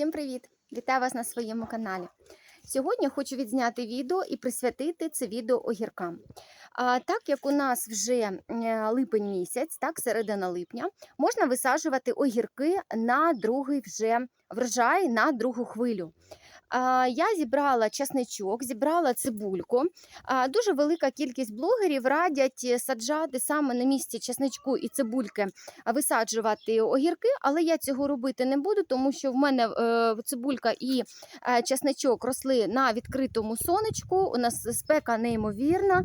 Всім привіт! Вітаю вас на своєму каналі. Сьогодні хочу відзняти відео і присвятити це відео огіркам. А, так як у нас вже е, липень місяць, так, середина липня, можна висаджувати огірки на другий вже врожай, на другу хвилю. Я зібрала часничок, зібрала цибульку. Дуже велика кількість блогерів радять е, саджати саме на місці часничку і цибульки, висаджувати огірки, але я цього робити не буду, тому що в мене е, цибулька і е, часничок росли на відкритому сонечку. У нас спека неймовірна,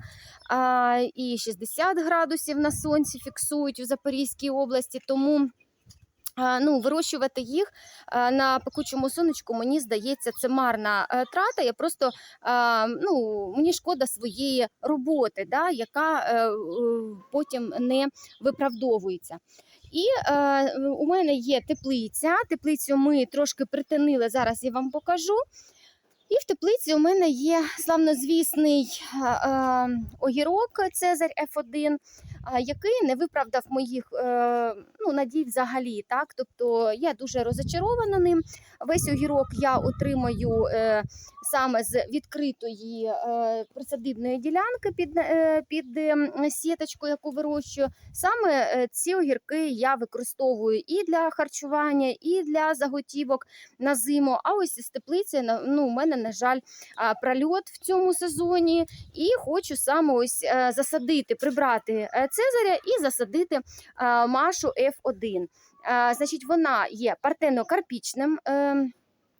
і 60 градусів на сонці фіксують у Запорізькій області. Тому ну, вирощувати їх на пекучому сонечку, мені здається, це марна е, трата. Я просто ну, мені шкода своєї роботи, да, яка е, е, потім не виправдовується. І е, у мене є теплиця. Теплицю ми трошки притинили. Зараз я вам покажу. І в теплиці у мене є славнозвісний е, е, огірок Цезарь F1, а, який не виправдав моїх е, ну, надій взагалі. Так? Тобто я дуже розочарована ним. Весь огірок я отримаю е, саме з відкритої е, присадибної ділянки під, під сіточку, яку вирощую. Саме ці огірки я використовую і для харчування, і для заготівок на зиму. А ось з теплиці ну, у мене, на жаль, прольот в цьому сезоні. І хочу саме ось засадити, прибрати Цезаря і засадити е, Машу F1. Е, Значить, вона є партено-карпічним. е,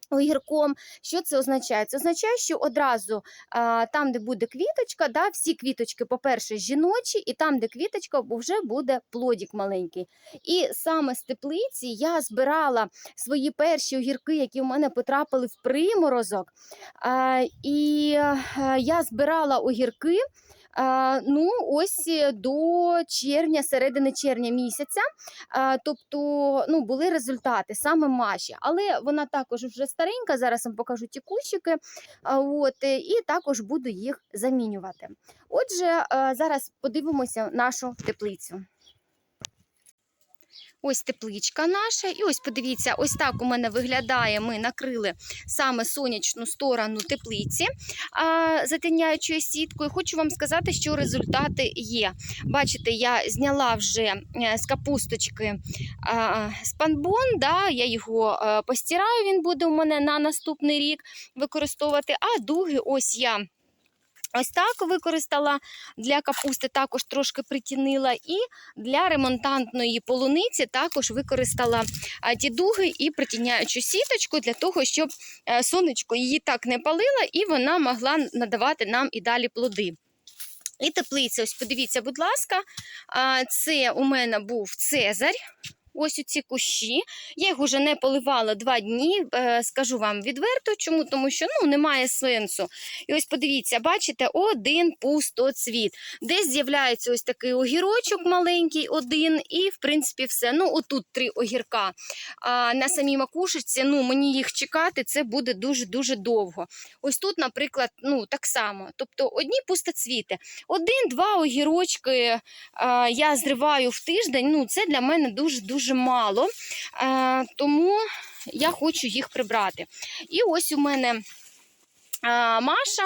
Огірком, що це означає? Це означає, що одразу а, там, де буде квіточка, да, всі квіточки, по-перше, жіночі, і там, де квіточка, вже буде плодік маленький. І саме з теплиці я збирала свої перші огірки, які в мене потрапили в приморозок. А, і е, я збирала огірки. Ну, ось е, до червня, середини червня місяця. Тобто ну, були результати саме Маші. Але вона також вже старенька. Зараз вам покажу ті кущики. От, е, і також буду їх замінювати. Отже, зараз подивимося нашу теплицю. Ось тепличка наша, і ось подивіться, ось так у мене виглядає. Ми накрили саме сонячну сторону теплиці а, затиняючою сіткою. Хочу вам сказати, що результати є. Бачите, я зняла вже е, з капусточки спанбон, да, я його е, постираю, він буде у мене на наступний рік використовувати. А дуги ось я. Ось так використала для капусти, також трошки притінила, і для ремонтантної полуниці також використала ті дуги і притіняючу сіточку для того, щоб е, сонечко її так не палило, і вона могла надавати нам і далі плоди. І теплиця, ось подивіться, будь ласка, це у мене був Цезарь. Ось у ці кущі. Я їх уже не поливала два дні, е, скажу вам відверто. Чому? Тому що ну, немає сенсу. І ось подивіться, бачите, один пустоцвіт. Десь з'являється ось такий огірочок маленький, один, і в принципі все. Ну, отут три огірка. А на самій макушечці, ну, мені їх чекати, це буде дуже-дуже довго. Ось тут, наприклад, ну, так само. Тобто одні пустоцвіти. Один-два огірочки а, я зриваю в тиждень. Ну, це для мене дуже-дуже мало. А, тому я хочу їх прибрати. І ось у мене а, Маша.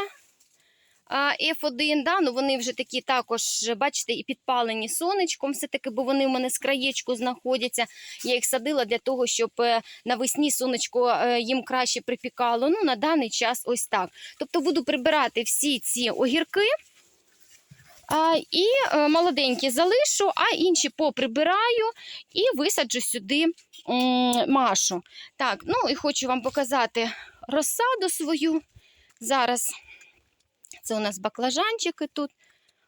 F1, да, ну вони вже такі також, бачите, і підпалені сонечком, все-таки, бо вони в мене з краєчку знаходяться. Я їх садила для того, щоб е, навесні сонечко е, їм краще припікало. Ну, на даний час ось так. Тобто буду прибирати всі ці огірки. І е, молоденькі залишу, а інші поприбираю і висаджу сюди машу. Так, ну і хочу вам показати розсаду свою. Зараз це у нас баклажанчики тут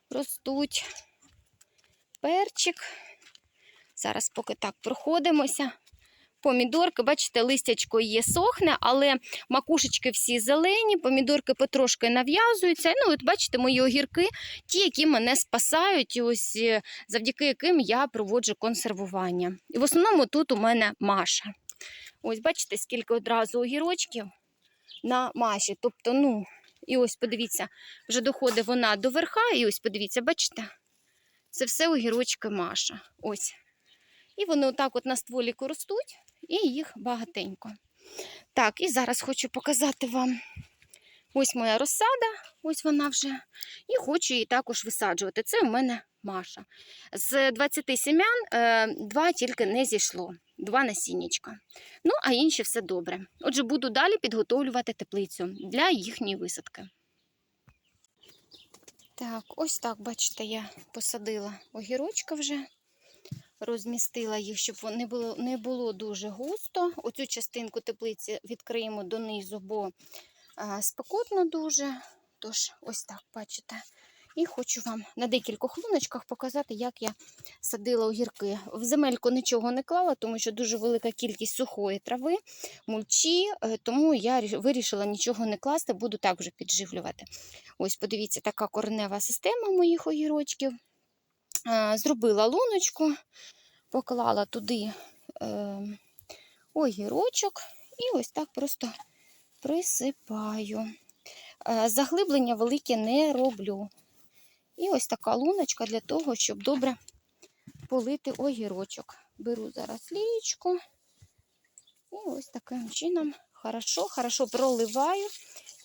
ростуть. Перчик. Зараз поки так проходимося. Помідорки, бачите, листячко є сохне, але макушечки всі зелені, помідорки потрошки нав'язуються. Ну, от бачите, мої огірки, ті, які мене спасають, і ось е, завдяки яким я проводжу консервування. І в основному тут у мене Маша. Ось бачите, скільки одразу огірочків на Маші. Тобто, ну, і ось подивіться, вже доходить вона до верха, і ось подивіться, бачите? Це все огірочки Маша. Ось. І вони отак от на стволіку ростуть, і їх багатенько. Так, і зараз хочу показати вам. Ось моя розсада, ось вона вже. І хочу її також висаджувати. Це у мене Маша. З 20 сім'ян е, два тільки не зійшло, два насіннячка. Ну, а інші все добре. Отже, буду далі підготовлювати теплицю для їхньої висадки. Так, ось так, бачите, я посадила огірочка вже, розмістила їх, щоб не було, не було дуже густо. Оцю частинку теплиці відкриємо донизу, бо спекотно дуже. Тож, ось так, бачите. І хочу вам на декількох луночках показати, як я садила огірки. В земельку нічого не клала, тому що дуже велика кількість сухої трави, мульчі, е, тому я вирішила нічого не класти, буду так вже підживлювати. Ось, подивіться, така коренева система моїх огірочків. Е, Зробила луночку, поклала туди е, огірочок і ось так просто присипаю. Е, Заглиблення велике не роблю. І ось така луночка для того, щоб добре полити огірочок. Беру зараз лічку і ось таким чином хорошо, хорошо проливаю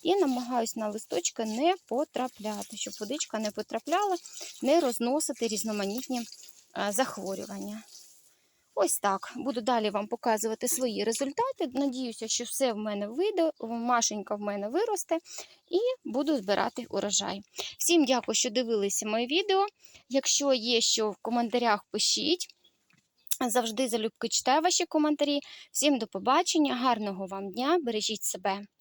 і намагаюсь на листочки не потрапляти, щоб водичка не потрапляла, не розносити різноманітні е, захворювання. Ось так. Буду далі вам показувати свої результати. Надіюся, що все в мене вийде, Машенька в мене виросте і буду збирати урожай. Всім дякую, що дивилися моє відео. Якщо є що в коментарях, пишіть. Завжди залюбки читаю ваші коментарі. Всім до побачення, гарного вам дня, бережіть себе